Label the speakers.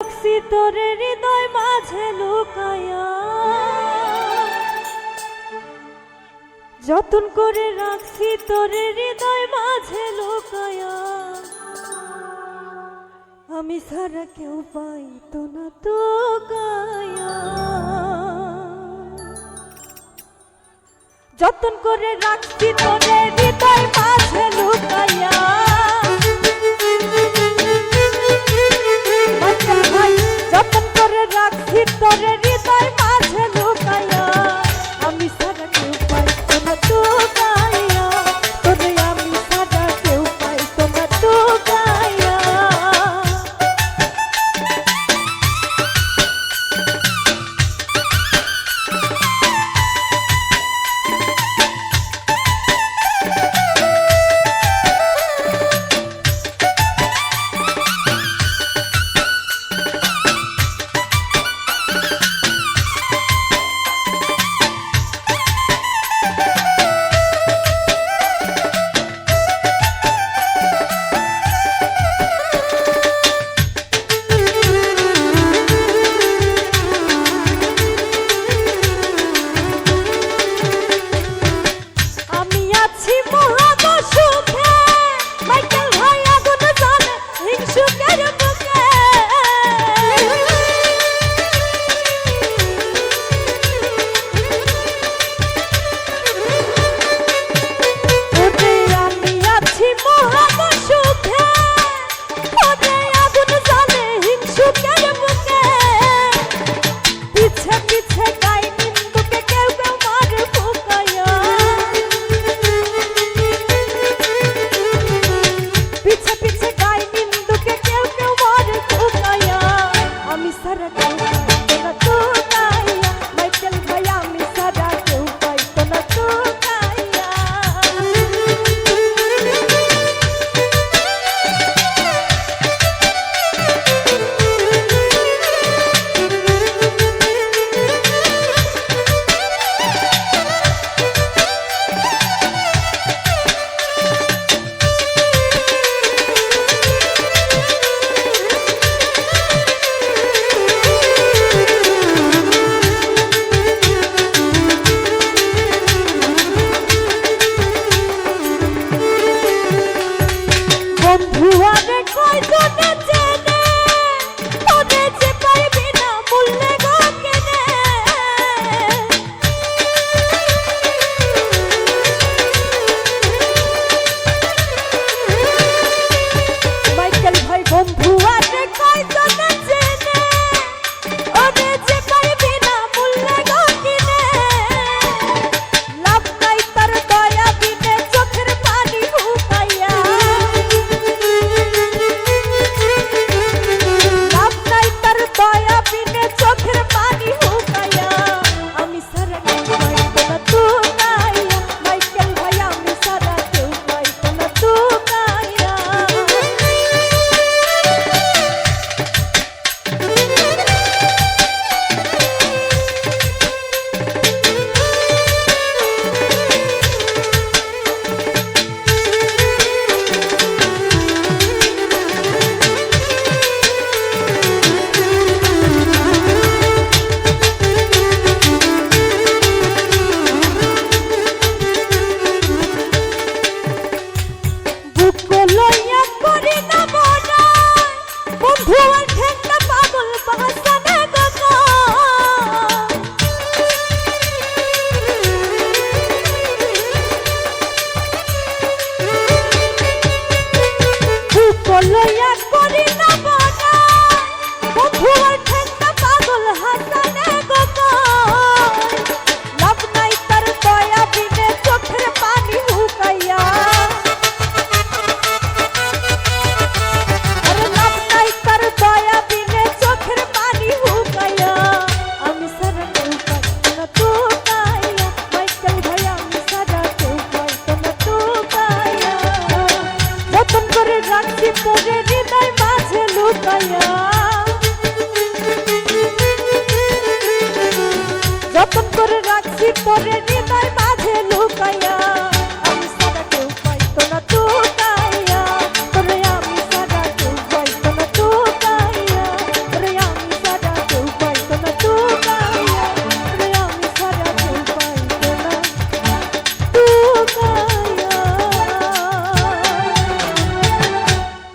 Speaker 1: রাখছি হৃদয় মাঝে লুকায়া। যতন করে রাখছি তোরে হৃদয় মাঝে লুকায়া। আমি সারা কেউ পাই তো না তো যতন করে রাখছি তোরে হৃদয় মাঝে what? লুকাইয়া যতন করে রাখছি পরে হৃদয় মাঝে লুকাইয়া।